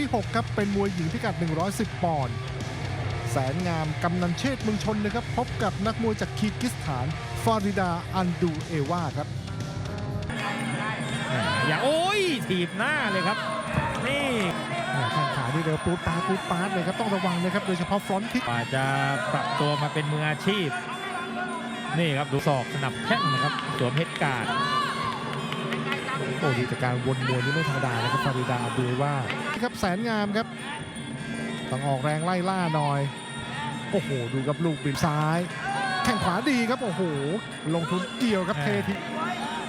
ที่ 6 ครับ เป็นมวยหญิงพิกัด 110 ปอนด์แสนงามกำนันเชษฐ์เมืองชนนะครับ พบกับนักมวยจากคีร์กิสถาน ฟาริดา อันดูเอวาครับ อย่าโอ้ยถีบหน้าเลยครับ นี่แหม่แข้งขาที่เร็วปูดปาดปูดปาดเลยครับ ต้องระวังนะครับ โดยเฉพาะฟรอนต์คิกกว่าจะปรับตัวมาเป็นมืออาชีพ นี่ครับดูศอกสนับแข้งนะครับสวมเฮดการ์ด โอ้ดูจากการวนมวยนี่ไม่ธรรมดานะครับฟาริดาอันดูเอวาครับแสนงามครับ ต้องออกแรงไล่ล่าหน่อย โอ้โห ดูครับลูกบินซ้าย แข้งขวาดีครับ โอ้โห ลงทุนเกี่ยวครับเทที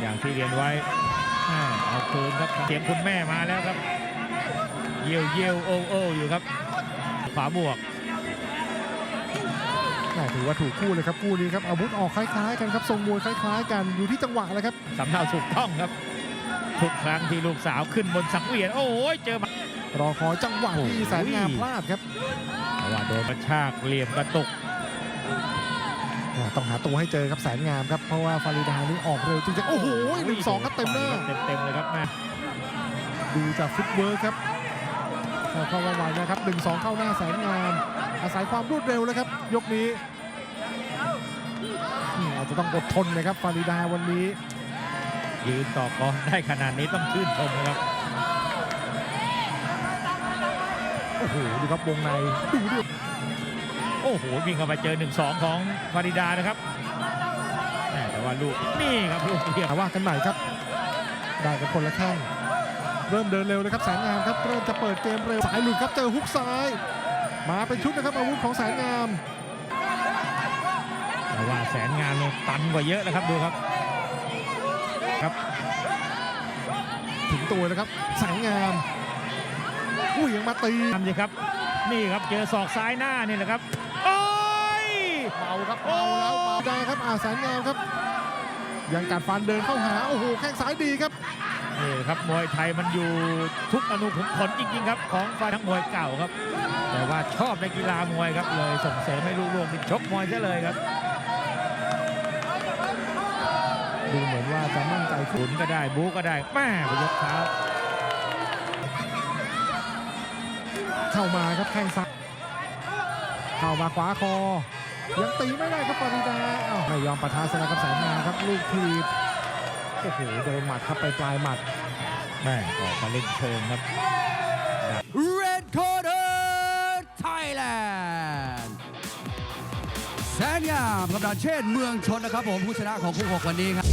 อย่างที่เรียนไว้อ่าเอาคืนครับเสียงคุณแม่มาแล้วครับ เยี่ยวเยี่ยวโอ้โอ้อยู่ครับ ขวาบวกแหม่ถือว่าถูกคู่เลยครับคู่นี้ครับอาวุธออกคล้ายๆ กันครับทรงมวยคล้าย ๆ กันอยู่ที่จังหวะเลยครับสำเนาถูกต้องครับ ทุกครั้งที่ลูกสาวขึ้นบนสังเวียน โอ้ยเจอมารอคอยจังหวะที่โอ้โหแสนงามพลาดครับแต่ว่าโดนกระชากเหลี่ยมกระตุกอ่าต้องหาตัวให้เจอครับแสนงามครับเพราะว่าฟาริดานี่ออกเร็วจริงๆโอ้โหหนึ่งสองครับเต็มหน้าเต็มๆเลยครับแม่ดูจากฟุตเวิร์คครับเข้าเข้าไวๆนะครับหนึ่งสองเข้าหน้าแสนงามอาศัยความรวดเร็วเลยครับ ยกนี้อืมอาจจะต้องอดทนนะครับฟาริดาวันนี้ ยืนต่อกรได้ขนาดนี้ต้องชื่นชมนะครับ โอ้โห ดูครับวงในดูดิโอ้โหวิ่งเข้าไปเจอ 1-2 ของฟาริดานะครับแม่แต่ว่าลูกนี่ครับลูกเรียบมาว่ากันใหม่ครับ ได้กันคนละแข้งเริ่มเดินเร็วเลยครับแสนงามครับเริ่มจะเปิดเกมเร็วสายหลุดครับเจอฮุกซ้าย มาเป็นชุดนะครับอาวุธของแสนงามแต่ว่าแสนงานเนี่ยตันกว่าเยอะนะครับดูครับ ครับ ถึงตัวเลยครับแสนงามอุ้ยยังมาตีทำสิครับ นี่ครับเจอศอกซ้ายหน้านี่แหละครับโอ้ยเมาครับเมาแล้วเมาได้ครับอาแสนงามครับ ยังกัดฟันเดินเข้าหาโอ้โหแข้งซ้ายดีครับนี่ครับมวยไทยมันอยู่ทุกอนุขุมขนจริงๆครับ ของฝ่ายทั้งมวยเก่าครับ แต่ว่าชอบในกีฬามวยครับเลยส่งเสริมให้ลูกๆนี่ชกมวยซะเลยครับดูเหมือน ว่าจะมั่นใจขุนก็ได้บู๊ก็ได้แม่ไปยกเท้าเข้ามาครับแข้งซ้ายเข้ามาขวาคอ ยังตีไม่ได้ครับปริดาอ้าวไม่ยอมปะทะสนะครับแสนงาครับ ลูกทีบโอ้โหโดนหมัดครับไปปลายหมัดแม่ออกมาเล่นเชิงครับ Red Corner Thailand แสนยามกำนันเชษเมืองชนนะครับผมผู้ชนะของคู่หกวันนี้ครับ